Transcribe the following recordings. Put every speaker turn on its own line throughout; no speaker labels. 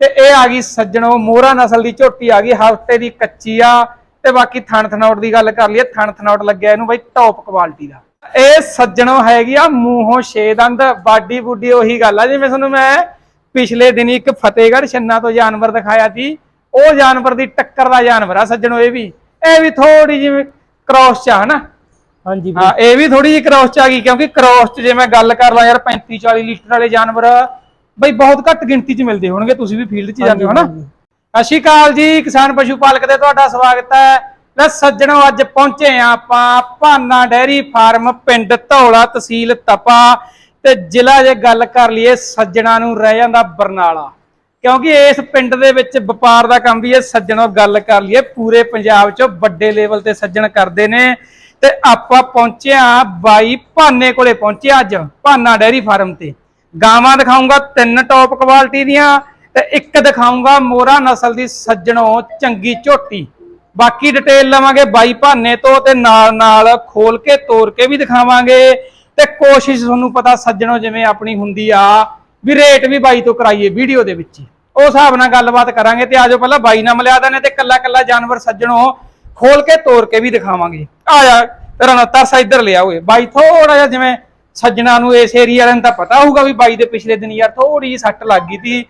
ਤੇ ਇਹ ਆ ਗਈ ਸੱਜਣੋ ਮੋਹਰਾ ਨਸਲ ਦੀ ਝੋਟੀ ਆ ਗਈ ਹਫ਼ਤੇ ਦੀ ਕੱਚੀ ਆ। ਤੇ ਬਾਕੀ ਥਣ ਥਨੌਟ ਦੀ ਗੱਲ ਕਰ ਲਈਏ ਥਣ ਥਨੌਟ ਲੱਗਿਆ ਇਹਨੂੰ ਬਈ ਟੌਪ ਕੁਆਲਿਟੀ ਦਾ। ਇਹ ਸੱਜਣੋ ਹੈਗੀ ਆ ਮੂੰਹੋਂ ਛੇ ਦੰਦ ਬਾਡੀ ਬੁੱਡੀ ਉਹੀ ਗੱਲ ਆ। ਜਿਵੇਂ ਤੁਹਾਨੂੰ ਮੈਂ ਪਿਛਲੇ ਦਿਨੀ ਇੱਕ ਫਤਿਹਗੜ੍ਹ ਛੰਨਾ ਤੋਂ ਜਾਨਵਰ ਦਿਖਾਇਆ ਸੀ ਉਹ ਜਾਨਵਰ ਦੀ ਟੱਕਰ ਦਾ ਜਾਨਵਰ ਆ ਸੱਜਣੋ ਇਹ ਵੀ। ਇਹ ਵੀ ਥੋੜੀ ਜਿਹੀ ਕ੍ਰੋਸ ਚ ਆ ਹਨਾ?
ਹਾਂਜੀ
ਹਾਂ ਇਹ ਵੀ ਥੋੜੀ ਜਿਹੀ ਕ੍ਰੋਸ ਚ ਆ ਗਈ ਕਿਉਂਕਿ ਕ੍ਰੋਸ ਚ ਜੇ ਮੈਂ ਗੱਲ ਕਰ ਲਾਂ ਯਾਰ 35 40 ਲੀਟਰ ਵਾਲੇ ਜਾਨਵਰ ਬਈ ਬਹੁਤ ਘੱਟ ਗਿਣਤੀ ਚ ਮਿਲਦੇ ਹੋਣਗੇ ਤੁਸੀਂ ਵੀ ਫੀਲਡ 'ਚ ਜਾਂਦੇ ਹੋ ਨਾ। ਸਤਿ ਸ਼੍ਰੀ ਅਕਾਲ ਜੀ ਕਿਸਾਨ ਪਸ਼ੂ ਪਾਲਕ ਦੇ ਤੁਹਾਡਾ ਸਵਾਗਤ ਹੈ। ਲੈ ਸੱਜਣੋ ਅੱਜ ਪਹੁੰਚੇ ਆ ਆਪਾਂ ਭਾਨਾ ਡੈਰੀ ਫਾਰਮ ਪਿੰਡ ਧੌਲਾ ਤਹਿਸੀਲ ਤਪਾ। ਤੇ ਜ਼ਿਲ੍ਹਾ ਜੇ ਗੱਲ ਕਰ ਲਈਏ ਸੱਜਣਾ ਨੂੰ ਰਹਿ ਜਾਂਦਾ ਬਰਨਾਲਾ। ਕਿਉਂਕਿ ਇਸ ਪਿੰਡ ਦੇ ਵਿੱਚ ਵਪਾਰ ਦਾ ਕੰਮ ਵੀ ਇਹ ਸੱਜਣੋ ਗੱਲ ਕਰ ਲਈਏ ਪੂਰੇ ਪੰਜਾਬ 'ਚ ਵੱਡੇ ਲੈਵਲ ਤੇ ਸੱਜਣ ਕਰਦੇ ਨੇ। ਤੇ ਆਪਾਂ ਪਹੁੰਚੇ ਆ ਬਾਈ ਭਾਨੇ ਕੋਲੇ ਪਹੁੰਚੇ ਅੱਜ ਭਾਨਾ ਡੈਰੀ ਫਾਰਮ ਤੇ। ਗਾਵਾਂ ਦਿਖਾਉਂਗਾ ਤਿੰਨ ਟੌਪ ਕੁਆਲਿਟੀ ਦੀਆਂ ਤੇ ਇੱਕ ਦਿਖਾਉਂਗਾ ਮੋਰਾ ਨਸਲ ਦੀ ਸੱਜਣੋ ਚੰਗੀ ਝੋਟੀ। ਬਾਕੀ ਡਿਟੇਲ ਲਵਾਂਗੇ ਬਾਈ ਭਾਨੇ ਤੋਂ ਤੇ ਨਾਲ ਨਾਲ ਖੋਲ ਕੇ ਤੋੜ ਕੇ ਵੀ ਦਿਖਾਵਾਂਗੇ। ਤੇ ਕੋਸ਼ਿਸ਼ ਤੁਹਾਨੂੰ ਪਤਾ ਸੱਜਣੋ ਜਿਵੇਂ ਆਪਣੀ ਹੁੰਦੀ ਆ, ਵੀ ਰੇਟ ਵੀ ਬਾਈ ਤੋਂ ਕਰਾਈਏ ਵੀਡੀਓ ਦੇ ਵਿੱਚ ਹੀ। ਉਸ ਹਿਸਾਬ ਨਾਲ ਗੱਲਬਾਤ ਕਰਾਂਗੇ ਤੇ ਆਜੋ ਪਹਿਲਾਂ ਬਾਈ ਨਾਲ ਮਿਲਿਆ ਦਨੇ ਤੇ ਕੱਲਾ ਕੱਲਾ ਜਾਨਵਰ ਸੱਜਣੋ ਖੋਲ ਕੇ ਤੋੜ ਕੇ ਵੀ ਦਿਖਾਵਾਂਗੇ। ਆ ਜਾ, ਤੇਰਾ ਨਾ ਤਰਸਾ ਇੱਧਰ ਲਿਆ ਓਏ। ਬਾਈ ਥੋੜਾ ਜਿਹਾ ਜਿਵੇਂ ਸੱਜਣਾ ਨੂੰ ਇਸ ਏਰੀਆ ਵਾਲਿਆਂ ਨੂੰ ਤਾਂ ਪਤਾ ਹੋਊਗਾ ਵੀ ਬਾਈ ਦੇ ਪਿਛਲੇ ਦਿਨ ਯਾਰ ਥੋੜੀ ਜਿਹੀ ਸੱਟ ਲੱਗ ਗਈ ਸੀ।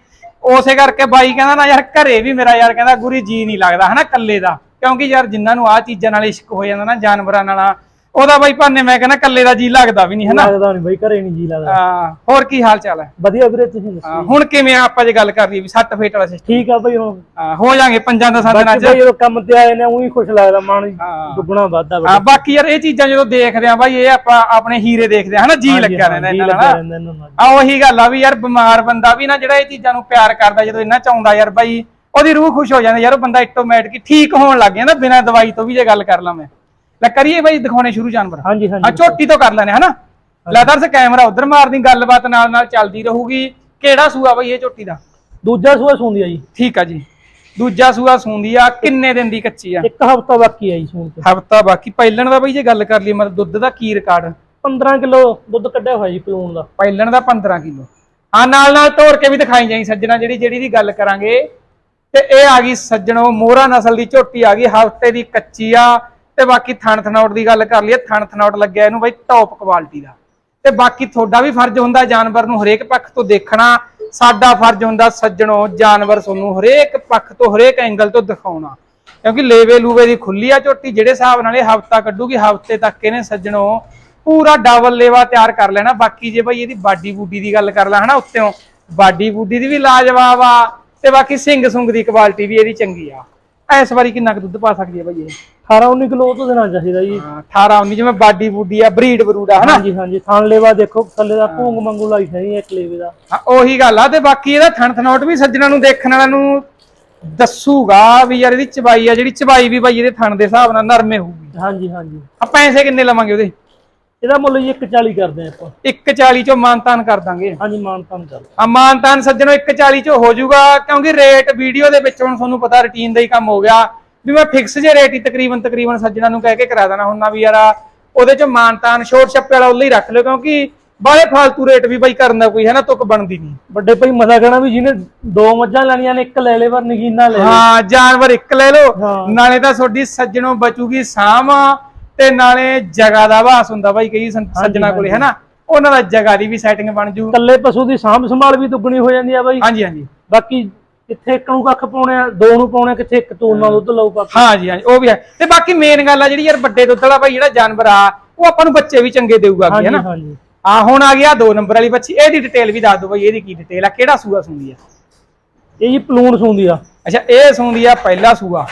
ਉਸੇ ਕਰਕੇ ਬਾਈ ਕਹਿੰਦਾ ਨਾ ਯਾਰ ਘਰੇ ਵੀ ਮੇਰਾ ਯਾਰ ਕਹਿੰਦਾ ਗੁਰੀ ਜੀ ਨਹੀਂ ਲੱਗਦਾ ਹਨਾ ਕੱਲੇ ਦਾ। ਕਿਉਂਕਿ ਯਾਰ ਜਿਨ੍ਹਾਂ ਨੂੰ ਆਹ ਚੀਜ਼ਾਂ ਨਾਲ ਇਸ਼ਕ ਹੋ ਜਾਂਦਾ ਨਾ, ਜਾਨਵਰਾਂ ਨਾਲ ਉਹਦਾ ਬਾਈ ਭਾਨੇ ਮੈਂ ਕਹਿੰਦਾ ਕੱਲੇ ਦਾ ਜੀ ਲੱਗਦਾ ਵੀ ਨਹੀਂ ਹਨਾ?
ਲੱਗਦਾ ਨਹੀਂ ਬਾਈ ਘਰੇ ਨਹੀਂ ਜੀ ਲੱਗਦਾ।
ਹਾਂ, ਹੋਰ ਕੀ ਹਾਲ ਚਾਲ ਹੈ?
ਵਧੀਆ ਵੀਰੇ ਤੁਸੀਂ ਦੱਸੋ?
ਹਾਂ, ਹੁਣ ਕਿਵੇਂ ਆ ਆਪਾਂ ਜੇ ਗੱਲ ਕਰ ਲਈਏ ਵੀ ਸੱਟ ਫੇਟ ਵਾਲਾ ਸਿਸਟਮ
ਠੀਕ ਆ ਬਾਈ ਹੁਣ
ਹੋ ਜਾਾਂਗੇ ਪੰਜਾਂ ਦਿਨਾਂ
ਬਾਕੀ
ਚ
ਬਾਈ ਜਦੋਂ ਕੰਮ ਤੇ ਆਏ ਨੇ ਉਹੀ ਖੁਸ਼ ਲੱਗਦਾ ਮਨ। ਦੁੱਗਣਾ ਵੱਧਦਾ
ਹਾਂ ਬਾਕੀ ਯਾਰ ਇਹ ਚੀਜ਼ਾਂ ਜਦੋਂ ਦੇਖਦੇ ਆ ਬਾਈ ਇਹ ਆਪਾਂ ਆਪਣੇ ਹੀਰੇ ਦੇਖਦੇ ਆ ਹਨਾ? ਜੀ ਲੱਗਿਆ ਰਹਿੰਦਾ ਇਹਨਾਂ ਨਾਲ
ਰਹਿੰਦਾ ਇਹਨਾਂ ਨਾਲ।
ਆ ਉਹੀ ਗੱਲ ਆ ਵੀ ਯਾਰ ਬਿਮਾਰ ਬੰਦਾ ਵੀ ਨਾ ਜਿਹੜਾ ਇਹ ਚੀਜ਼ਾਂ ਨੂੰ ਪਿਆਰ ਕਰਦਾ ਜਦੋਂ ਇਹਨਾਂ ਚ ਆਉਂਦਾ ਯਾਰ ਬਾਈ ਉਹਦੀ ਰੂਹ ਖੁਸ਼ ਹੋ ਜਾਂਦੀ ਯਾਰ ਉਹ ਬੰਦਾ ਆਟੋਮੈਟਿਕ ਠੀਕ ਹੋਣ ਲੱਗ ਜਾਂਦਾ ਬਿਨਾਂ ਦਵਾਈ ਤੋਂ ਵੀ ਜੇ ਗੱਲ ਕਰ ਲਾਂ ਮੈਂ। ਲੈ ਕਰੀਏ ਬਾਈ ਦਿਖਾਉਣੇ ਸ਼ੁਰੂ ਜਾਨਵਰ।
ਹਾਂਜੀ
ਝੋਟੀ ਤੋਂ ਕਰ ਲੈਣੇ ਹਨਾ? ਲੈਦਰ ਸੇ ਕੈਮਰਾ ਉਧਰ ਮਾਰਦੀ ਗੱਲਬਾਤ ਨਾਲ ਨਾਲ ਚੱਲਦੀ ਰਹੂਗੀ। ਕਿਹੜਾ ਸੂਆ ਬਾਈ ਇਹ ਝੋਟੀ ਦਾ?
ਦੂਜਾ ਸੂਆ ਸੁੰਦੀ ਆ ਜੀ।
ਠੀਕ ਆ ਜੀ। ਦੂਜਾ ਸੂਆ ਸੂੰਦੀ ਆ ਕਿੰਨੇ ਦਿਨ ਦੀ ਕੱਚੀ ਆ?
ਇੱਕ ਹਫਤਾ ਬਾਕੀ ਆ ਜੀ ਸੂਣ ਤੇ
ਹਫਤਾ ਬਾਕੀ। ਪਹਿਲਣ ਦਾ ਬਾਈ ਜੇ ਗੱਲ ਕਰ ਲਈ ਮਤਲਬ ਦੁੱਧ ਦਾ ਕੀ ਰਿਕਾਰਡ?
15 ਕਿਲੋ ਦੁੱਧ ਕੱਢਿਆ ਹੋਇਆ ਜੀ ਪਲੂਣ ਦਾ।
ਪਹਿਲਣ ਦਾ 15 ਕਿਲੋ। ਆ ਨਾਲ ਨਾਲ ਤੋੜ ਕੇ ਵੀ ਦਿਖਾਈ ਜਾਈ ਸੱਜਣਾ ਜਿਹੜੀ ਜਿਹੜੀ ਦੀ ਗੱਲ ਕਰਾਂਗੇ। ਤੇ ਇਹ ਆ ਗਈ ਸੱਜਣੋ ਮੋਹਰਾ ਨਸਲ ਦੀ ਝੋਟੀ ਆ ਗਈ ਹਫ਼ਤੇ ਦੀ ਕੱਚੀ ਆ। ਤੇ ਬਾਕੀ ਥਣ ਥਨੌਟ ਦੀ ਗੱਲ ਕਰ ਲਈਏ ਥਣ ਥਨੌਟ ਲੱਗਿਆ ਇਹਨੂੰ ਬਾਈ ਟੌਪ ਕੁਆਲਿਟੀ ਦਾ। ਤੇ ਬਾਕੀ ਤੁਹਾਡਾ ਵੀ ਫਰਜ਼ ਹੁੰਦਾ ਜਾਨਵਰ ਨੂੰ ਹਰੇਕ ਪੱਖ ਤੋਂ ਦੇਖਣਾ, ਸਾਡਾ ਫਰਜ਼ ਹੁੰਦਾ ਸੱਜਣੋ ਜਾਨਵਰ ਤੁਹਾਨੂੰ ਹਰੇਕ ਪੱਖ ਤੋਂ, ਹਰੇਕ ਐਂਗਲ ਤੋਂ ਦਿਖਾਉਣਾ। ਕਿਉਂਕਿ ਲੇਵੇ ਲੂਵੇ ਦੀ ਖੁੱਲੀ ਆ ਝੋਟੀ, ਜਿਹੜੇ ਹਿਸਾਬ ਨਾਲ ਇਹ ਹਫਤਾ ਕੱਢੂਗੀ, ਹਫ਼ਤੇ ਤੱਕ ਇਹਨੇ ਸੱਜਣੋ ਪੂਰਾ ਡਬਲ ਲੇਵਾ ਤਿਆਰ ਕਰ ਲੈਣਾ। ਬਾਕੀ ਜੇ ਭਾਈ ਇਹਦੀ ਬਾਡੀ ਬੂਡੀ ਦੀ ਗੱਲ ਕਰ ਲਾ, ਹਨਾ, ਉੱਤੇੋਂ ਬਾਡੀ ਬੂਡੀ ਦੀ ਵੀ ਲਾਜਵਾਬ ਆ, ਤੇ ਬਾਕੀ ਸਿੰਘ ਸੁੰਗ ਦੀ ਕੁਆਲਿਟੀ ਵੀ ਇਹਦੀ ਚੰਗੀ ਆ। ਇਸ ਵਾਰੀ ਕਿੰਨਾ ਕੁ ਦੁੱਧ ਪਾ ਸਕਦੀ ਹੈ ਭਾਈ ਇਹ?
18 19 ਕਿਲੋ ਤੋਂ ਦੇਣਾ ਚਾਹੀਦਾ ਜੀ।
ਹਾਂ, 18 19 ਜਿਵੇਂ ਬਾਡੀ ਬੂਡੀ ਆ ਬਰੀਡ ਬਰੂਡ ਆ ਹਨਾ?
ਹਾਂਜੀ ਹਾਂਜੀ ਥਾਣ ਲੇਵਾ ਦੇਖੋ ਥੱਲੇ ਦਾ ਭੂੰਗ ਮੰਗੂ ਲਾਈ ਹੈ ਇੱਕ ਲੇਵੇ ਦਾ।
ਹਾਂ, ਉਹੀ ਗੱਲ ਆ ਤੇ ਬਾਕੀ ਇਹਦਾ ਥਣ ਥਨੌਟ ਵੀ ਸੱਜਣਾ ਨੂੰ ਦੇਖਣ ਵਾਲਿਆਂ ਨੂੰ ਦੱਸੂਗਾ ਵੀ ਯਾਰ ਇਹਦੀ ਚਬਾਈ ਆ ਜਿਹੜੀ ਚਬਾਈ ਵੀ ਭਾਈ ਇਹਦੇ ਥਣ ਦੇ ਹਿਸਾਬ ਨਾਲ ਨਰਮੇ ਹੋਊਗੀ।
ਹਾਂਜੀ ਹਾਂਜੀ।
ਆ ਪੈਸੇ ਕਿੰਨੇ ਲਵਾਂਗੇ ਉਹਦੇ?
ਇਹਦਾ ਮੁੱਲ ਜੀ 140 ਕਰਦੇ ਆ ਆਪਾਂ।
140 ਚੋਂ ਮਾਨਤਾਨ ਕਰ ਦਾਂਗੇ।
ਹਾਂਜੀ ਮਾਨ ਤਾਨ ਕਰ।
ਆ ਮਾਨਤਾਨ ਸੱਜਣੋ 140 ਚ ਹੋ ਜਾਊਗਾ ਕਿਉਂਕਿ ਰੇਟ ਵੀਡੀਓ ਦੇ ਵਿੱਚ ਹੁਣ ਤੁਹਾਨੂੰ ਪਤਾ ਰੁਟੀਨ ਦਾ ਹੀ ਕੰਮ ਹੋ ਗਿਆ। ਵੀ ਮੈਂ ਫਿਕਸ ਜੇ ਰੇਟ ਹੀ ਤਕਰੀਬਨ ਤਕਰੀਬਨ ਸੱਜਣਾ ਨੂੰ ਕਹਿ ਕੇ ਕਰਾ ਦੇਣਾ ਹੁਣ ਨਾ ਵੀ ਯਾਰ ਉਹਦੇ ਚ ਮਾਨਤਾਨ ਛੋਟ ਛੱਪੇ ਵਾਲਾ ਉਹਲੇ ਹੀ ਰੱਖ ਲਿਓ ਕਿਉਂਕਿ ਬਾਹਲੇ ਫਾਲਤੂ ਰੇਟ ਵੀ ਬਾਈ ਕਰਨ ਦਾ ਕੋਈ ਹੈ ਨਾ ਤੁਕ ਬਣਦੀ ਨਹੀਂ।
ਵੱਡੇ ਭਾਈ ਮਜ਼ਾ ਕਹਿਣਾ ਵੀ ਜਿਹਨੇ ਦੋ ਮੱਝਾਂ ਲੈਣੀਆਂ ਨੇ ਇੱਕ ਲੈ ਲੈ ਪਰ ਨਗੀਨਾ ਲੈ ਲੈ।
ਹਾਂ ਜਾਨਵਰ ਇੱਕ ਲੈ ਲਓ। ਨਾਲੇ ਤਾਂ ਤੁਹਾਡੀ ਸੱਜਣੋਂ ਬਚੂਗੀ ਸਾਮ ਤੇ ਨਾਲੇ ਜਗ੍ਹਾ ਦਾ ਵਾਸ ਹੁੰਦਾ ਬਾਈ ਕਈ ਸੱਜਣਾ ਕੋਲੇ ਹੈ ਨਾ? ਉਹਨਾਂ ਦਾ ਜਗ੍ਹਾ ਦੀ ਵੀ ਸੈਟਿੰਗ ਬਣ ਜੂ।
ਕੱਲੇ ਪਸ਼ੂ ਦੀ ਸਾਂਭ ਸੰਭਾਲ ਵੀ ਦੁੱਗਣੀ ਹੋ ਜਾਂਦੀ ਆ ਬਾਈ।
ਹਾਂਜੀ ਹਾਂਜੀ।
ਬਾਕੀ ਕਿੱਥੇ ਇੱਕ ਨੂੰ ਕੱਖ ਪਾਉਣੇ ਆ ਦੋ ਨੂੰ ਪਾਉਣੇ ਕਿੱਥੇ ਇੱਕ ਤੋਂ ਨਾਲ ਦੁੱਧ ਲਊ ਪਾ
ਹਾਂ ਜੀ ਹਾਂ ਜੀ, ਉਹ ਵੀ ਹੈ। ਤੇ ਬਾਕੀ ਮੇਨ ਗੱਲ ਆ ਜਿਹੜੀ ਯਾਰ ਵੱਡੇ ਦੁੱਧ ਵਾਲਾ ਭਾਈ ਜਿਹੜਾ ਜਾਨਵਰ ਆ ਉਹ ਆਪਾਂ ਨੂੰ ਬੱਚੇ ਵੀ ਚੰਗੇ ਦੇਊਗਾ ਅੱਗੇ ਹੈ
ਹਾਂਜੀ
ਨਾ?
ਹਾਂਜੀ
ਆ ਹੁਣ ਆ ਗਿਆ ਦੋ ਨੰਬਰ ਵਾਲੀ ਬੱਚੀ ਇਹਦੀ ਡਿਟੇਲ ਵੀ ਦੱਸ ਦਿਓ ਭਾਈ ਇਹਦੀ ਕੀ ਡਿਟੇਲ ਆ ਕਿਹੜਾ ਸੂਆ ਸੂੰਦੀ ਆ?
ਇਹ ਜੀ ਪਲੂਣ ਸੂੰਦੀ ਆ।
ਅੱਛਾ ਇਹ ਸੂੰਦੀ ਆ ਪਹਿਲਾ ਸੂਆ।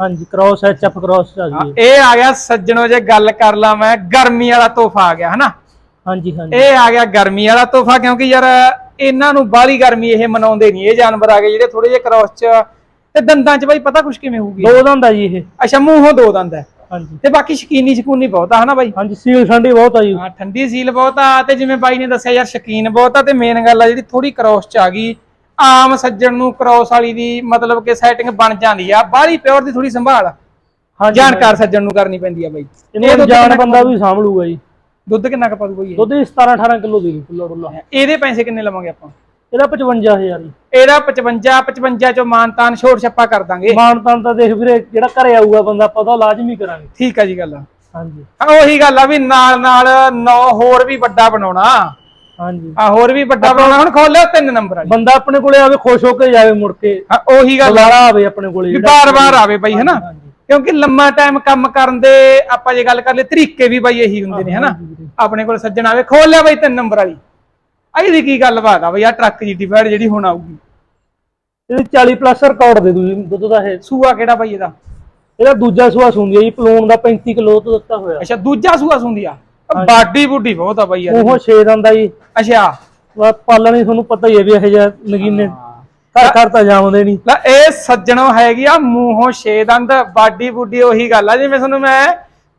ਹਾਂਜੀ ਕ੍ਰਾਸ ਐਚ ਐਫ ਕ੍ਰਾਸ ਆ
ਹਾਂ,
ਜੀ
ਇਹ ਆ ਗਿਆ ਸੱਜਣੋ ਜੇ ਗੱਲ ਕਰ ਲਾਂ ਮੈਂ ਗਰਮੀ ਵਾਲਾ ਤੋਹਫਾ ਆ ਗਿਆ ਹਨਾ
ਹਾਂਜੀ ਹਾਂਜੀ
ਇਹ ਆ ਗਿਆ ਗਰਮੀ ਵਾਲਾ ਤੋਹਫਾ ਕਿਉਂਕਿ ਯਾਰ ਇਹਨਾਂ ਨੂੰ ਬਾਹਲੀ ਗਰਮੀ ਇਹ ਮਨਾਉਂਦੇ ਨਹੀਂ ਇਹ ਜਾਨਵਰ ਆ ਗਏ ਜਿਹੜੇ ਥੋੜੇ ਜਿਹੇ ਕ੍ਰੋਸ ਚ ਤੇ ਦੰਦਾਂ ਚ ਬਾਈ ਪਤਾ ਕੁਛ ਕਿਵੇਂ ਹੋਊਗੀ?
ਦੋ ਦੰਦ ਆ ਜੀ ਇਹ।
ਅੱਛਾ ਮੂੰਹੋਂ ਦੋ ਦੰਦ ਹੈ
ਹਾਂਜੀ।
ਤੇ ਬਾਕੀ ਸ਼ਕੀਨੀ ਸ਼ਕੂਨੀ ਬਹੁਤ ਆ ਹਨਾ ਬਾਈ?
ਹਾਂਜੀ ਸੀਲ ਠੰਡੀ ਬਹੁਤ ਆ ਜੀ।
ਹਾਂ ਠੰਡੀ ਸੀਲ ਬਹੁਤ ਆ ਤੇ ਜਿਵੇਂ ਬਾਈ ਨੇ ਦੱਸਿਆ ਯਾਰ ਸ਼ਕੀਨ ਬਹੁਤ ਆ ਤੇ ਮੇਨ ਗੱਲ ਆ ਜਿਹੜੀ ਥੋੜੀ ਕ੍ਰੋਸ ਚ ਆ ਗਈ। ਆਮ ਸੱਜਣ ਨੂੰ ਕ੍ਰੋਸ ਵਾਲੀ ਦੀ ਮਤਲਬ ਕਿ ਸੈਟਿੰਗ ਬਣ ਜਾਂਦੀ ਆ ਬਾਹਲੀ ਪਿਓਰ ਦੀ ਥੋੜੀ ਸੰਭਾਲ।
ਹਾਂਜੀ
ਜਾਣਕਾਰ ਸੱਜਣ ਨੂੰ ਕਰਨੀ ਪੈਂਦੀ ਆ ਬਾਈ। ਦੁੱਧ
ਜਾਣ ਬੰਦਾ ਵੀ ਸਾਂਭ ਲੂਗਾ ਜੀ।
ਦੁੱਧ ਕਿੰਨਾ ਕੁ ਪਾ ਦੂ ਬਾਈ ਇਹ?
ਦੁੱਧ ਹੀ 17 18 ਕਿਲੋ ਦੇ ਦੂ ਕਿਲੋ ਰੁੱਲਾ
ਇਹਦੇ ਪੈਸੇ ਕਿੰਨੇ ਲਵਾਂਗੇ ਆਪਾਂ?
ਇਹਦਾ 55000 ਜੀ।
ਇਹਦਾ 55 55 ਚੋਂ ਮਾਨਤਾਨ ਛੋੜ ਛੱਪਾ ਕਰ ਦਾਂਗੇ।
ਮਾਨਤਾਨ ਤਾਂ ਦੇਖ ਵੀਰੇ ਜਿਹੜਾ ਘਰੇ ਆਊਗਾ ਬੰਦਾ ਆਪਾਂ ਉਹਦਾ ਲਾਜ਼ਮੀ ਕਰਾਂਗੇ।
ਠੀਕ ਆ ਜੀ ਗੱਲ।
ਹਾਂਜੀ।
ਉਹੀ ਗੱਲ ਆ ਵੀ ਨਾਲ ਨਾਲ ਨੌ ਹੋਰ ਵੀ ਵੱਡਾ ਬਣਾਉਣਾ।
ਹਾਂਜੀ।
ਆ ਹੋਰ ਵੀ ਵੱਡਾ ਬਣਾਉਣਾ ਹੁਣ ਖੋਲ ਲਿਓ ਤਿੰਨ ਨੰਬਰ ਵਾਲੀ
ਬੰਦਾ ਆਪਣੇ ਕੋਲੇ ਆਵੇ ਖੁਸ਼ ਹੋ ਕੇ ਜਾਵੇ ਮੁੜ ਕੇ।
ਉਹੀ ਗੱਲ ਆ।
ਆਵੇ ਆਪਣੇ ਕੋਲੇ
ਬਾਰ-ਬਾਰ ਆਵੇ ਬਾਈ ਹਨਾ ਕਿਉਂਕਿ ਲੰਮਾ ਟਾਈਮ ਕੰਮ ਕਰਨ ਦੇ ਆਪਾਂ ਜੇ ਗੱਲ ਕਰ ਲਈ ਤਰੀਕੇ ਵੀ ਬਾਈ ਇਹੀ ਹੁੰਦੇ ਨੇ ਹਨਾ। ਆਪਣੇ ਕੋਲ ਸੱਜਣ ਆਵੇ ਖੋਲ ਲਿਆ ਬਾਈ ਤਿੰਨ ਨੰਬਰ ਵਾਲੀ। ਆਹ ਦੀ ਕੀ ਗੱਲਬਾਤ ਆ ਬਈ? ਆ ਟਰੱਕ ਜੀ ਡਿਵਾਈਡ ਜਿਹੜੀ ਹੁਣ ਆਊਗੀ।
ਇਹਦੇ 40 ਪਲੱਸ ਰਿਕਾਰਡ ਦੇ ਦੂ ਜੀ ਦੁੱਧ ਦਾ ਇਹ।
ਸੂਆ ਕਿਹੜਾ ਬਾਈ ਇਹਦਾ?
ਇਹਦਾ ਦੂਜਾ ਸੂਆ ਸੁੰਦੀ ਹੈ ਜੀ ਪਲੂਣ ਦਾ 35 ਕਿਲੋ ਤੋਂ ਦਿੱਤਾ ਹੋਇਆ।
ਅੱਛਾ ਦੂਜਾ ਸੂਆ ਸੁੰਦੀ ਆ? ਬਾਡੀ ਬੁੱਡੀ ਬਹੁਤ ਆ ਬਾਈ ਯਾਰ
ਉਹ 6 ਦੰਦਾ ਜੀ।
ਅੱਛਾ।
ਪਾਲਣੀ ਤੁਹਾਨੂੰ ਪਤਾ ਹੀ ਹੈ ਵੀ ਇਹ ਜਿਹਾ ਨਗੀਨੇ ਘਰ ਘਰ ਤਾਂ ਜਾਉਂਦੇ ਨਹੀਂ
ਲੈ ਇਹ ਸੱਜਣੋ ਹੈਗੀ ਆ ਮੂੰਹੋਂ ਛੇ ਦੰਦ ਬਾਡੀ ਬੁੱਡੀ ਉਹੀ ਗੱਲ ਆ। ਜਿਵੇਂ ਤੁਹਾਨੂੰ ਮੈਂ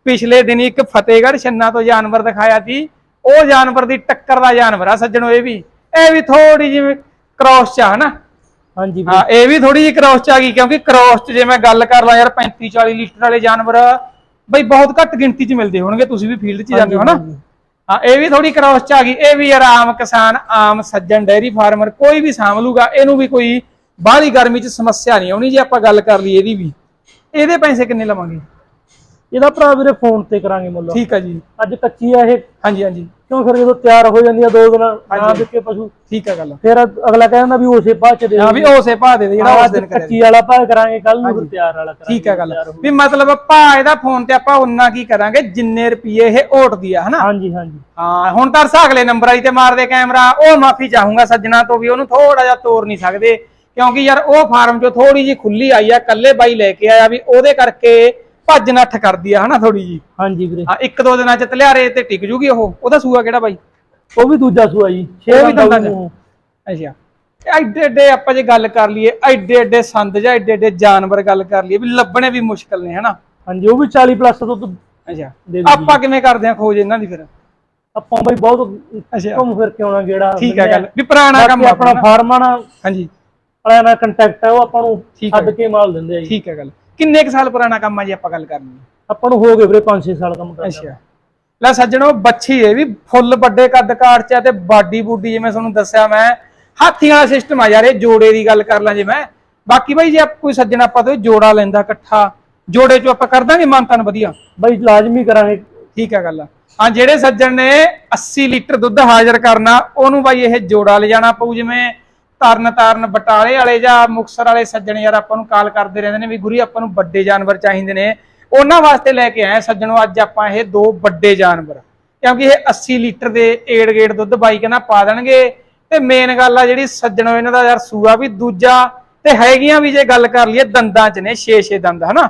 ਪਿਛਲੇ ਦਿਨੀ ਇੱਕ ਫਤਿਹਗੜ੍ਹ ਛੰਨਾ ਤੋਂ ਜਾਨਵਰ ਦਿਖਾਇਆ ਸੀ ਉਹ ਜਾਨਵਰ ਦੀ ਟੱਕਰ ਦਾ ਜਾਨਵਰ ਆ ਸੱਜਣੋ ਇਹ ਵੀ। ਇਹ ਵੀ ਥੋੜੀ ਜਿਹੀ ਕ੍ਰੋਸ ਚ ਆ ਹਨਾ?
ਹਾਂਜੀ
ਹਾਂ ਇਹ ਵੀ ਥੋੜੀ ਜਿਹੀ ਕ੍ਰੋਸ ਚ ਆ ਗਈ ਕਿਉਂਕਿ ਕ੍ਰੋਸ ਚ ਜੇ ਮੈਂ ਗੱਲ ਕਰ ਲਾਂ ਯਾਰ 35 40 ਲੀਟਰ ਵਾਲੇ ਜਾਨਵਰ ਬਈ ਬਹੁਤ ਘੱਟ ਗਿਣਤੀ ਚ ਮਿਲਦੇ ਹੋਣਗੇ ਤੁਸੀਂ ਵੀ ਫੀਲਡ 'ਚ ਜਾਂਦੇ ਹੋ ਹਨਾ। ਹਾਂ ਇਹ ਵੀ ਥੋੜੀ ਕ੍ਰੋਸ ਚ ਆ ਗਈ। ਇਹ ਵੀ ਯਾਰ ਆਮ ਕਿਸਾਨ ਆਮ ਸੱਜਣ ਡੈਰੀ ਫਾਰਮਰ ਕੋਈ ਵੀ ਸਾਂਭ ਲੂਗਾ ਇਹਨੂੰ ਵੀ ਕੋਈ ਬਾਹਲੀ ਗਰਮੀ ਚ ਸਮੱਸਿਆ ਨਹੀਂ ਆਉਣੀ ਜੇ ਆਪਾਂ ਗੱਲ ਕਰ ਲਈ ਇਹਦੀ ਵੀ। ਇਹਦੇ ਪੈਸੇ ਕਿੰਨੇ ਲਵਾਂਗੇ?
ਇਹਦਾ ਭਰਾ ਵੀਰੇ ਫੋਨ ਤੇ ਕਰਾਂਗੇ ਮੁੱਲ।
ਠੀਕ ਆ ਜੀ।
ਅੱਜ ਕੱਚੀ ਆ ਇਹ।
ਹਾਂਜੀ ਹਾਂਜੀ।
ਕਿਉਂ ਫਿਰ ਜਦੋਂ ਤਿਆਰ ਹੋ ਜਾਂਦੀ ਆ ਦੋ ਦਿਨ ਨਾ। ਵਿਕੇ ਪਸ਼ੂ।
ਠੀਕ ਆ ਗੱਲ।
ਫਿਰ ਅਗਲਾ ਕਹਿੰਦਾ ਵੀ ਉਸੇ ਬਾਅਦ ਚ ਦੇ
ਹਾਂ ਵੀ ਉਸੇ ਭਾਅ ਦੇ ਦੇ ਜਿਹੜਾ ਉਸ ਦਿਨ ਕਰਿਆ।
ਕੱਚੀ ਵਾਲਾ ਭਾਅ ਕਰਾਂਗੇ ਕੱਲ ਨੂੰ ਤਿਆਰ ਵਾਲਾ ਕਰਾਂਗੇ
ਠੀਕ ਆ ਗੱਲ।
ਹੋ-
ਵੀ ਮਤਲਬ ਭਾਅ ਇਹਦਾ ਫੋਨ ਤੇ ਆਪਾਂ ਉਨਾ ਕੀ ਕਰਾਂਗੇ ਜਿੰਨੇ ਰੁਪਏ ਇਹ ਓਟਦੀ ਆ ਹਨਾ?
ਹਾਂਜੀ ਹਾਂਜੀ।
ਹਾਂ ਹੁਣ ਤਾਂ ਅਗਲੇ ਨੰਬਰ ਵਾਲੀ ਤੇ ਮਾਰਦੇ ਕੈਮਰਾ ਉਹ ਮਾਫੀ ਚਾਹੂੰਗਾ ਸੱਜਣਾ ਤੋਂ ਵੀ ਉਹਨੂੰ ਥੋੜਾ ਜਿਹਾ ਤੋੜ ਨਹੀਂ ਸਕਦੇ। ਕਿਉਂਕਿ ਯਾਰ ਉਹ ਫਾਰਮ ਚੋਂ ਥੋੜੀ ਜੀ ਖੁੱਲੀ ਆਈ ਆ ਕੱਲੇ ਬਾਈ ਲੈ ਕੇ ਆਇਆ ਵੀ ਉਹਦੇ ਕਰਕੇ ਭੱਜ ਨੱਠ ਕਰਦੀ ਆ ਹਨਾ ਥੋੜੀ ਜੀ
ਹਾਂਜੀ ਵੀਰੇ।
ਹਾਂ ਇੱਕ ਦੋ ਦਿਨਾਂ ਚ ਤਲਿਆਰੇ ਤੇ ਟਿਕ ਜੂਗੀ ਉਹ। ਉਹਦਾ ਸੂਆ ਕਿਹੜਾ ਬਾਈ?
ਉਹ ਵੀ ਦੂਜਾ ਸੂਆ ਜੀ।
ਉਹ ਵੀ
ਛੇ
ਦੰਦਾਂ ਚ। ਅੱਛਾ। ਐਡੇ ਐਡੇ ਆਪਾਂ ਜੇ ਗੱਲ ਕਰ ਲਈਏ ਐਡੇ ਐਡੇ ਸੰਦ ਜਾਂ ਐਡੇ ਐਡੇ ਜਾਨਵਰ ਗੱਲ ਕਰ ਲਈਏ ਵੀ ਲੱਭਣੇ ਵੀ ਮੁਸ਼ਕਲ ਨੇ ਹਨਾ।
ਹਾਂਜੀ ਉਹ ਵੀ 40 ਪਲੱਸ ਤੋਂ
ਅੱਛਾ। ਆਪਾਂ ਕਿਵੇਂ ਕਰਦੇ ਆ ਖੋਜ ਇਹਨਾਂ ਦੀ ਫਿਰ?
ਆਪਾਂ ਬਈ ਬਹੁਤ
ਅੱਛਾ।
ਘੁੰਮ ਫਿਰ ਕੇ ਆਉਣਾ ਗੇੜਾ।
ਠੀਕ ਹੈ ਗੱਲ। ਵੀ ਪੁਰਾਣਾ ਕੰਮ ਆਪਣਾ
ਫਾਰਮਾਂ ਨਾਲ
ਹਾਂਜੀ।
ਵਾਲਿਆਂ ਨਾਲ ਕੰਟੈਕਟ ਹੈ ਉਹ ਆਪਾਂ ਨੂੰ। ਛੱਡ ਕੇ ਮਾਲ ਦਿੰਦੇ ਆ ਜੀ।
ਠੀਕ ਹੈ ਗੱਲ। ਕਿੰਨੇ ਕੁ ਸਾਲ ਪੁਰਾਣਾ ਕੰਮ ਆ ਜੀ ਆਪਾਂ ਗੱਲ ਕਰਨੀ
ਆਪਾਂ ਨੂੰ ਹੋ ਗਏ ਵੀਰੇ 5-6 ਸਾਲ ਕੰਮ ਕਰਦੇ
ਅੱਛਾ। ਲੈ ਸੱਜਣੋ ਬੱਚੀ ਇਹ ਵੀ ਫੁੱਲ ਵੱਡੇ ਕੱਦ ਕਾਠ ਚ ਆ ਤੇ ਬਾਡੀ ਬੂਡੀ ਜਿਵੇਂ ਤੁਹਾਨੂੰ ਦੱਸਿਆ ਮੈਂ ਹਾਥੀਆਂ ਵਾਲਾ ਸਿਸਟਮ ਆ ਯਾਰ ਇਹ ਜੋੜੇ ਦੀ ਗੱਲ ਕਰ ਲਾਂ ਜੇ ਮੈਂ। ਬਾਕੀ ਬਾਈ ਜੇ ਕੋਈ ਸੱਜਣ ਆਪਾਂ ਤੋਂ ਜੋੜਾ ਲੈਂਦਾ ਇਕੱਠਾ ਜੋੜੇ ਚੋਂ ਆਪਾਂ ਕਰ ਦਾਂਗੇ ਮਾਨਤਨ ਵਧੀਆ।
ਬਈ ਲਾਜ਼ਮੀ ਕਰਾਂਗੇ।
ਠੀਕ ਹੈ ਗੱਲ ਹਾਂ ਜਿਹੜੇ ਸੱਜਣ ਨੇ 80 ਲੀਟਰ ਦੁੱਧ ਹਾਜ਼ਰ ਕਰਨਾ ਉਹਨੂੰ ਬਾਈ ਇਹ ਜੋੜਾ ਲੈ ਜਾਣਾ ਪਊ ਜਿਵੇਂ ਤਰਨ ਤਾਰਨ ਬਟਾਲੇ ਵਾਲੇ ਜਾਂ ਮੁਕਸਰ ਵਾਲੇ ਸੱਜਣ ਯਾਰ ਆਪਾਂ ਨੂੰ ਕਾਲ ਕਰਦੇ ਰਹਿੰਦੇ ਨੇ ਵੀ ਗੁਰੀ ਆਪਾਂ ਨੂੰ ਵੱਡੇ ਜਾਨਵਰ ਚਾਹੀਦੇ ਨੇ। ਉਹਨਾਂ ਵਾਸਤੇ ਲੈ ਕੇ ਆਏ ਸੱਜਣੋ ਅੱਜ ਆਪਾਂ ਇਹ ਦੋ ਵੱਡੇ ਜਾਨਵਰ। ਕਿਉਂਕਿ ਇਹ 80 ਲੀਟਰ ਦੇ ਏੜ ਗੇੜ ਦੁੱਧ ਬਾਈ ਕਹਿੰਦਾ ਪਾ ਦੇਣਗੇ। ਤੇ ਮੇਨ ਗੱਲ ਆ ਜਿਹੜੀ ਸੱਜਣੋ ਇਹਨਾਂ ਦਾ ਯਾਰ ਸੂਆ ਵੀ ਦੂਜਾ ਤੇ ਹੈਗੀਆਂ ਵੀ ਜੇ ਗੱਲ ਕਰ ਲਈਏ ਦੰਦਾਂ ਚ ਨੇ 6-6 ਦੰਦ ਹਨਾ?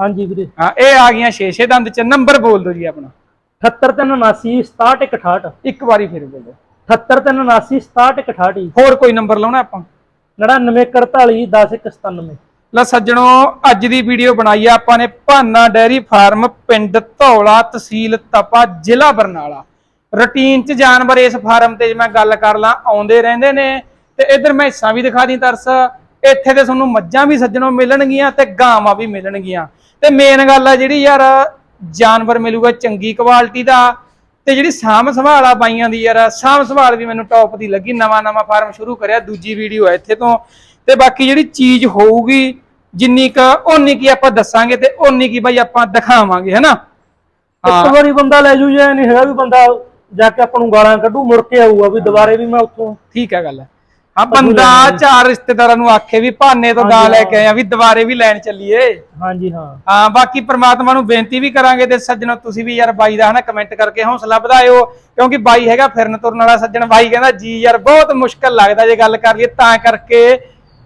ਹਾਂਜੀ ਵੀਰੇ।
ਹਾਂ ਇਹ ਆ ਗਈਆਂ 6-6 ਦੰਦ ਚ। ਨੰਬਰ ਬੋਲ ਦਿਓ ਜੀ ਆਪਣਾ।
78379 6768
ਇੱਕ ਵਾਰੀ ਫਿਰ ਬੋਲੋ।
78379 6768 ਜੀ
ਹੋਰ ਕੋਈ ਨੰਬਰ ਲਾਉਣਾ ਆਪਾਂ?
9948 10197
ਲੈ ਸੱਜਣੋ ਅੱਜ ਦੀ ਵੀਡੀਓ ਬਣਾਈ ਆ ਆਪਾਂ ਨੇ ਭਾਨਾ ਡੈਰੀ ਫਾਰਮ ਪਿੰਡ ਧੌਲਾ ਤਹਿਸੀਲ ਤਪਾ ਜ਼ਿਲ੍ਹਾ ਬਰਨਾਲਾ। ਰੂਟੀਨ ਚ ਜਾਨਵਰ ਇਸ ਫਾਰਮ ਤੇ ਜੇ ਮੈਂ ਗੱਲ ਕਰ ਲਾਂ ਆਉਂਦੇ ਰਹਿੰਦੇ ਨੇ। ਤੇ ਇਧਰ ਮੈਸਾਂ ਵੀ ਦਿਖਾ ਦੀ ਤਰਸ। ਇੱਥੇ ਤੇ ਤੁਹਾਨੂੰ ਮੱਝਾਂ ਵੀ ਸੱਜਣੋ ਮਿਲਣਗੀਆਂ ਤੇ ਗਾਵਾਂ ਵੀ ਮਿਲਣਗੀਆਂ। ਤੇ ਮੇਨ ਗੱਲ ਆ ਜਿਹੜੀ ਯਾਰ ਜਾਨਵਰ ਮਿਲੂਗਾ ਚੰਗੀ ਕੁਆਲਿਟੀ ਦਾ। ਤੇ ਜਿਹੜੀ ਸਾਂਭ ਸੰਭਾਲ ਆ ਬਾਈਆਂ ਦੀ ਯਾਰ ਸਾਂਭ ਸੰਭਾਲ ਵੀ ਮੈਨੂੰ ਟੌਪ ਦੀ ਲੱਗੀ ਨਵਾਂ ਨਵਾਂ ਫਾਰਮ ਸ਼ੁਰੂ ਕਰਿਆ ਦੂਜੀ ਵੀਡੀਓ ਹੈ ਇੱਥੇ ਤੋਂ। ਤੇ ਬਾਕੀ ਜਿਹੜੀ ਚੀਜ਼ ਹੋਊਗੀ ਜਿੰਨੀ ਕ ਓਨੀ ਕੀ ਆਪਾਂ ਦੱਸਾਂਗੇ ਤੇ ਓਨੀ ਕੀ ਬਾਈ ਆਪਾਂ ਦਿਖਾਵਾਂਗੇ ਹਨਾ? ਹਾਂ।
ਇੱਕ ਵਾਰੀ ਬੰਦਾ ਲੈ ਜੂ ਜਾਂ ਨਹੀਂ ਹੈਗਾ ਵੀ ਬੰਦਾ ਜਾ ਕੇ ਆਪਾਂ ਨੂੰ ਗਾਲਾਂ ਕੱਢੂ ਮੁੜ ਕੇ ਆਊਗਾ ਵੀ ਦੁਬਾਰੇ ਵੀ ਮੈਂ ਉੱਥੋਂ
ਠੀਕ ਹੈ ਗੱਲ। ਹਾਂ ਬੰਦਾ ਚਾਰ ਰਿਸ਼ਤੇਦਾਰਾਂ ਨੂੰ ਆਖੇ ਵੀ ਭਾਨੇ ਤੋਂ ਗਾਂ ਲੈ ਕੇ ਆਇਆ ਵੀ ਦੁਬਾਰੇ ਵੀ ਲੈਣ ਚੱਲੀਏ।
ਹਾਂਜੀ ਹਾਂ।
ਹਾਂ ਬਾਕੀ ਪ੍ਰਮਾਤਮਾ ਨੂੰ ਬੇਨਤੀ ਵੀ ਕਰਾਂਗੇ ਤੇ ਸੱਜਣੋ ਤੁਸੀਂ ਵੀ ਯਾਰ ਬਾਈ ਦਾ ਹਨਾ ਕਮੈਂਟ ਕਰਕੇ ਹੌਸਲਾ ਵਧਾਇਓ ਕਿਉਂਕਿ ਬਾਈ ਹੈਗਾ ਫਿਰਨ ਤੁਰਨ ਵਾਲਾ ਸੱਜਣ ਬਾਈ ਕਹਿੰਦਾ ਜੀ ਯਾਰ ਬਹੁਤ ਮੁਸ਼ਕਲ ਲੱਗਦਾ ਜੇ ਗੱਲ ਕਰ ਲਈਏ ਤਾਂ ਕਰਕੇ।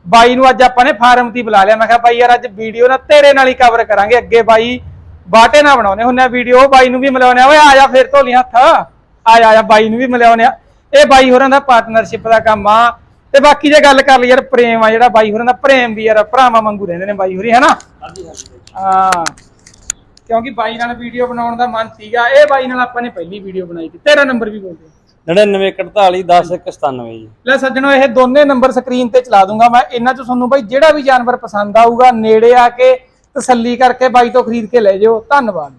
ਬਾਈ ਨੂੰ ਅੱਜ ਆਪਾਂ ਨੇ ਫਾਰਮ ਤੇ ਹੀ ਬੁਲਾ ਲਿਆ। ਮੈਂ ਕਿਹਾ ਬਾਈ ਯਾਰ ਅੱਜ ਵੀਡੀਓ ਨਾ ਤੇਰੇ ਨਾਲ ਹੀ ਕਵਰ ਕਰਾਂਗੇ। ਅੱਗੇ ਬਾਈ ਬਾਟੇ ਨਾ ਬਣਾਉਨੇ ਹੁੰਨੇ ਆ ਵੀਡੀਓ ਬਾਈ ਨੂੰ ਵੀ ਮਿਲਾਉਨੇ ਆ। ਓਏ ਆ ਜਾ ਫਿਰ ਧੋਲੀ ਹੱਥ। ਆ ਜਾ ਆ ਜਾ ਬਾਈ ਨੂੰ ਵੀ ਮਿਲਾਉਨੇ ਆ। ਇਹ ਬਾਈ ਹੋਰਾਂ ਦਾ ਪਾਰਟਨਰਸ਼ਿਪ ਦਾ ਕੰਮ ਆ। ਤੇ ਬਾਕੀ ਜੇ ਗੱਲ ਕਰ ਲਈ ਯਾਰ ਪ੍ਰੇਮ ਆ ਜਿਹੜਾ ਬਾਈ ਹੋਰਾਂ ਦਾ ਪ੍ਰੇਮ ਵੀ ਯਾਰ ਭਰਾਵਾਂ ਵਾਂਗੂ ਰਹਿੰਦੇ ਨੇ ਬਾਈ ਹੋਰੀ ਹੈਨਾ ਹਾਂ। ਕਿਉਂਕਿ ਬਾਈ ਨਾਲ ਵੀਡੀਓ ਬਣਾਉਣ ਦਾ ਮਨ ਸੀਗਾ ਇਹ ਬਾਈ ਨਾਲ ਆਪਾਂ ਨੇ ਪਹਿਲੀ ਵੀਡੀਓ ਬਣਾਈ ਸੀ ਤੇਰਾ ਨੰਬਰ ਵੀ ਬੋਲ ਦੇ।
9941 10197 ਜੀ।
ਲੈ ਸੱਜਣੋ ਇਹ ਦੋਨੇ ਨੰਬਰ ਸਕਰੀਨ ਤੇ ਚਲਾ ਦੂੰਗਾ ਮੈਂ ਇਹਨਾਂ ਚ ਤੁਹਾਨੂੰ ਬਾਈ ਜਿਹੜਾ ਵੀ ਜਾਨਵਰ ਪਸੰਦ ਆਊਗਾ ਨੇੜੇ ਆ ਕੇ ਤਸੱਲੀ ਕਰਕੇ ਬਾਈ ਤੋਂ ਖਰੀਦ ਕੇ ਲੈ ਜਿਓ। ਧੰਨਵਾਦ।